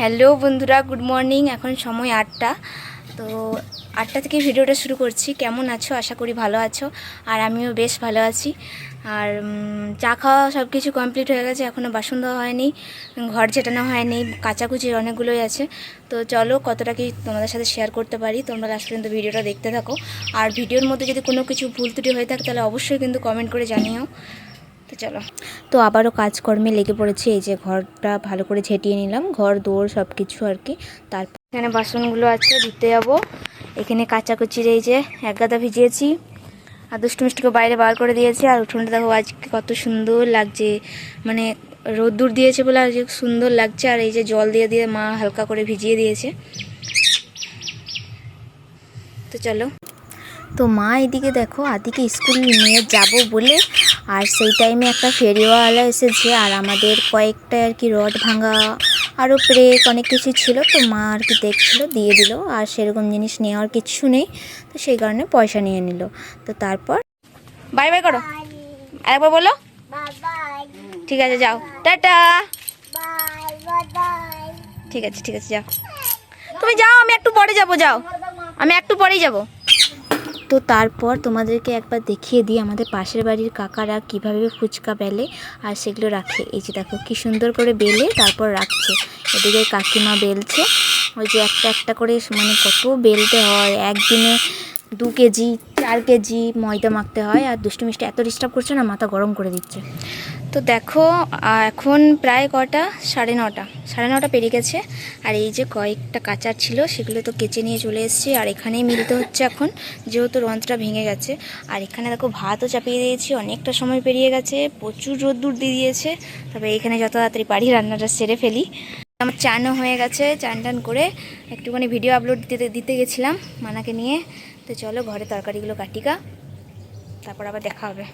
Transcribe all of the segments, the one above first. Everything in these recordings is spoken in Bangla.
হ্যালো বন্ধুরা, গুড মর্নিং। এখন সময় আটটা। তো আটটা থেকে ভিডিওটা শুরু করছি। কেমন আছো? আশা করি ভালো আছো। আর আমিও বেশ ভালো আছি। আর চা খাওয়া সব কিছু কমপ্লিট হয়ে গেছে। এখনও বাসন দেওয়া হয়নি, ঘর ছেটানো হয়নি, কাচাকুচির অনেকগুলোই আছে। তো চলো, কতটা কি তোমাদের সাথে শেয়ার করতে পারি? তোমরা লাস্ট পর্যন্ত ভিডিওটা দেখতে থাকো। আর ভিডিওর মধ্যে যদি কোনো কিছু ভুল ত্রুটি হয়ে থাকে, তাহলে অবশ্যই কিন্তু কমেন্ট করে জানিও। তো চলো। তো আবারও কাজকর্মে লেগে পড়েছে, এই যে ঘরটা ভালো করে ঝেঁটিয়ে নিলাম, ঘর দৌড় সব কিছু আর কি। তারপর এখানে বাসনগুলো আছে, ধুতে যাব। এখানে কাচাকুচির এই যে এক গাদা ভিজিয়েছি, আর দুষ্টু বাইরে বার করে দিয়েছি, আর উঠোনটা দেখো আজকে কত সুন্দর লাগছে। মানে রোদ্দুর দিয়েছে বলে আজকে সুন্দর লাগছে, আর এই যে জল দিয়ে দিয়ে মা হালকা করে ভিজিয়ে দিয়েছে। তো চলো। তো মা এদিকে দেখো, আদিকে স্কুল নিয়ে যাব বলে আর সেই টাইমে একটা ফেরিওয়ালা এসেছে আর আমাদের কয়েকটা আর কি রড ভাঙা আরও ব্রেক অনেক কিছু ছিল, তো মা আর কি দেখছিল, দিয়ে দিল আর সেরকম জিনিস নেওয়ার কিছু নেই, তো সেই কারণে পয়সা নিয়ে নিল। তো তারপর? বাই বাই করো। আরেকবার বলো। ঠিক আছে, যাও। টাটা। ঠিক আছে ঠিক আছে, যাও। তুমি যাও, আমি একটু পরে যাব, যাও। আমি একটু পরেই যাব। তো তারপর তোমাদেরকে একবার দেখিয়ে দিই আমাদের পাশের বাড়ির কাকারা কীভাবে ফুচকা বেলে আর সেগুলো রাখে। এই যে দেখো কী সুন্দর করে বেলে, তারপর রাখছে। এদিকে কাকিমা বেলছে। ওই যে একটা একটা করে মানে কত বেলতে হয়। একদিনে দু কেজি, চার কেজি ময়দা মাখতে হয়। আর দুষ্টু মিষ্টি এত ডিস্টার্ব করছে না, মাথা গরম করে দিচ্ছে। তো দেখো এখন প্রায় কটা? সাড়ে নটা। সাড়ে নটা পেরিয়ে গেছে। আর এই যে কয়েকটা কাঁচার ছিল, সেগুলো তো কেচে নিয়ে চলে এসেছি। আর এখানেই মিলতে হচ্ছে এখন, যেহেতু রন্থটা ভেঙে গেছে। আর এখানে দেখো, ভাতও চাপিয়ে দিয়েছি। অনেকটা সময় পেরিয়ে গেছে। প্রচুর রোদ্দুর দিয়ে দিয়েছে। তবে এখানে যত তাড়াতাড়ি পারি রান্নাটা সেরে ফেলি। আমার চানও হয়ে গেছে, চান টান করে একটুখানি ভিডিও আপলোড দিতে দিতে গেছিলাম মানাকে নিয়ে। তো চলো ঘরে তরকারিগুলো কাটিকা তারপর আবার দেখা হবে।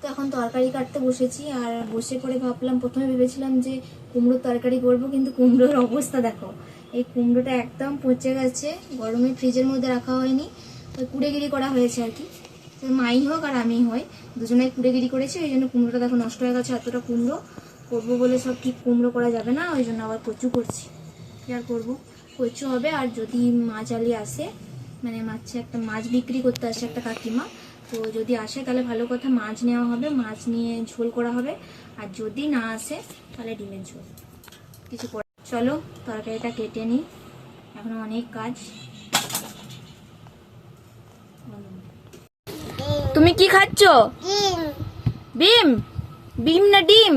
তো এখন তরকারি কাটতে বসেছি আর বসে পড়ে ভাবলাম, প্রথমে ভেবেছিলাম যে কুমড়োর তরকারি করব, কিন্তু কুমড়োর অবস্থা দেখো, এই কুমড়োটা একদম পচে গেছে, গরমে ফ্রিজের মধ্যে রাখা হয়নি, ওই কুড়েগিরি করা হয়েছে আর কি। মাই হোক আর আমি হই, দুজনেই কুড়েগিরি করেছি, ওই জন্য কুমড়োটা দেখো নষ্ট হয়ে গেছে এতটা কুমড়ো, করব বলে সব ঠিক কুমড়ো করা যাবে না, ওই জন্য আবার কচু করছি। কি আর করব? কচু হবে আর যদি মাছ আলি আসে মানে মাছে একটা মাছ বিক্রি করতে আসে একটা কাকিমা তো যদি আসে তাহলে ভালো কথা মাছ নেওয়া হবে মাছ নিয়ে ঝোল করা হবে। আর যদি না আসে তাহলে ডিমের ঝোল। কিছু চলো তরকারিটা কেটে নিই। এখনও অনেক কাজ। তুমি কি খাচ্ছ? বিম? বিম না ডিম?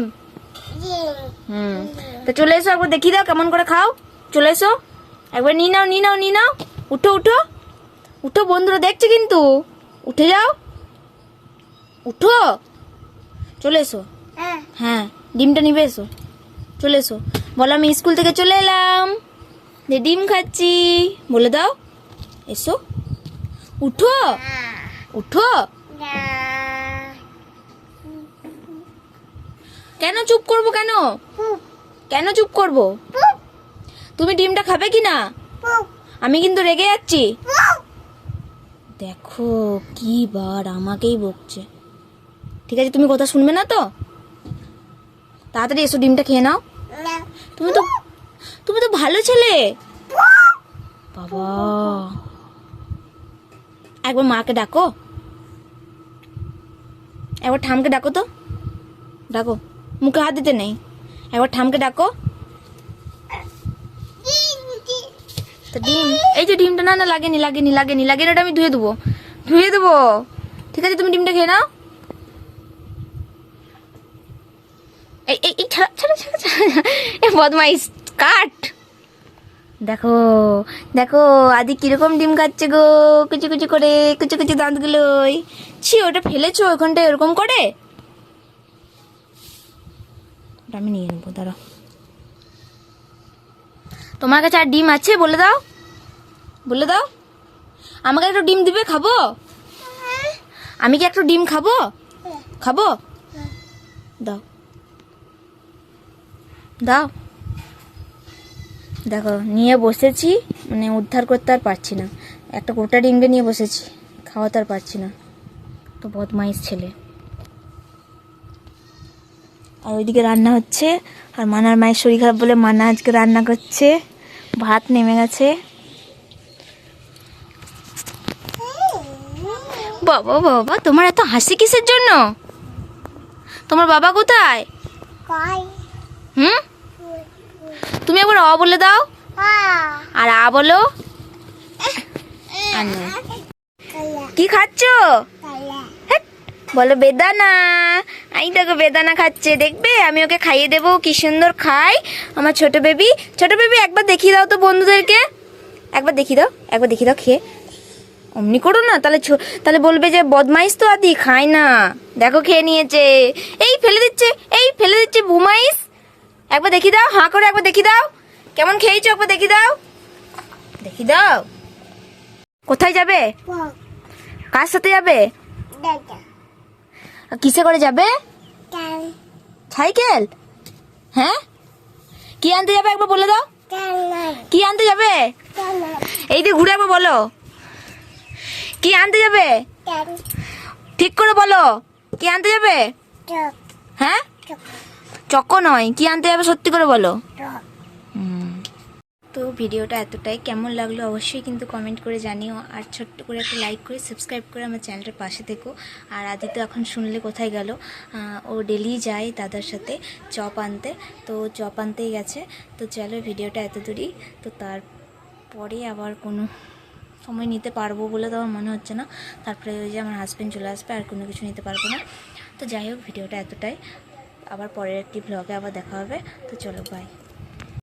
হুম। তো চলে এসো একবার দেখিয়ে দাও কেমন করে খাও। চলে এসো। একবার নিয়ে নাও নিয়ে নাও নিয়ে নাও। উঠো উঠো। উঠো বন্ধুরা দেখছে কিন্তু। উঠে যাও। উঠো। চলে এসো। হ্যাঁ। ডিমটা নিবে এসো। চলে এসো। বলো আমি স্কুল থেকে চলে এলাম। যে ডিম খাচ্ছি বলে দাও। এসো। উঠো। উঠো। কেন চুপ করব কেন? কেন চুপ করব? তুমি ডিমটা খাবে কি না? আমি কিন্তু রেগে যাচ্ছি। দেখো কি বার আমাকেই বকছে। ঠিক আছে, তুমি কথা শুনবে না তো? তাড়াতাড়ি এসো, ডিমটা খেয়ে নাও। তুমি তো তুমি তো ভালো ছেলে। বাবা। একবার মাকে ডাকো। একবার ঠামকে ডাকো তো। ডাকো। মুখে হাত দিতে নেই। একবার ঠামকে ডাকো। ডিম, এই যে ডিমটা না না, লাগেনি লাগেনি লাগেনি লাগেনি, ওটা আমি ধুয়ে দেবো। ধুয়ে দেবো। ঠিক আছে, তুমি ডিমটা খেয়ে নাও। বদমাইশ, কাট। দেখো দেখো, আদি কীরকম ডিম খাচ্ছে গো, কুচি কুচি করে, কুচি কুচি দাঁতগুলোই। ছি, ওটা ফেলেছো ওখানটা এরকম করে? ওটা আমি নিয়ে নেব, দাঁড়াও। তোমার কাছে আর ডিম আছে বলে দাও। বলে দাও। আমাকে একটু ডিম দিবে, খাব? আমি কি একটু ডিম খাব? খাব? দাও। দাও। দেখো নিয়ে বসেছি মানে উদ্ধার করতে আর পারছি না। একটা গোটা ডিমটা নিয়ে বসেছি খাওয়াতে আর পারছি না। তো বদমাইশ ছেলে। আর ওইদিকে রান্না হচ্ছে আর মানার মায়ের শরীর খারাপ বলে মানা আজকে রান্না করছে। ভাত নেমে গেছে। বাবা বাবা তোমার এত হাসি কিসের জন্য? তোমার বাবা কোথায়? হুম? তুমি একবার অ বলে দাও। আর আ বলো। কি খাচ্ছ? বলো বেদানা। আই দেখো বেদানা খাচ্ছে দেখবে? আমি ওকে খাইয়ে দেবো কি সুন্দর খাই আমার ছোট বেবি। ছোট বেবি একবার দেখিয়ে দাও তো বন্ধুদেরকে। একবার দেখিয়ে দাও একবার দেখিয়ে দাও খেয়ে। অমনি করো না তাহলে তাহলে বলবে যে বদমাইশ তো আদি খায় না। দেখো খেয়ে নিয়েছে। এই ফেলে দিচ্ছে এই ফেলে দিচ্ছে একবার দেখি দাও হাঁ করে একবার দেখি দাও। কেমন খেয়েছো একবার দেখি দাও। দেখি দাও। কোথায় যাবে? কার সাথে যাবে? কিসে করে যাবে? সাইকেল। হ্যাঁ? কি আনতে যাবে একবার বলে দাও। কি আনতে যাবে? এই দিয়ে ঘুরে একবার বলো। কি আনতে যাবে? ঠিক করে বলো। কি আনতে যাবে? হ্যাঁ? চক্ক নয় কি আনতে যাবে সত্যি করে বলো? তো ভিডিওটা এতটাই। কেমন লাগল অবশ্যই কিন্তু কমেন্ট করে জানিও। আর ছোট্ট করে একটা লাইক করে সাবস্ক্রাইব করে আমার চ্যানেলটার পাশে থেকো। আর আদি তো এখন শুনলে কোথায় গেল? ও ডেলি যায় দাদার সাথে চপ আনতে। তো চপ আনতেই গেছে। তো চলো ভিডিওটা এত দূরই। তো তারপরে আবার কোনো সময় নিতে পারব বলে তো আমার মনে হচ্ছে না। তারপরে ওই যে আমার হাজব্যান্ড চলে আসবে আর কোনো কিছু নিতে পারব না। তো যাই হোক ভিডিওটা এতটাই। আবার পরের একটি ব্লগে আবার দেখা হবে। তো চলো বাই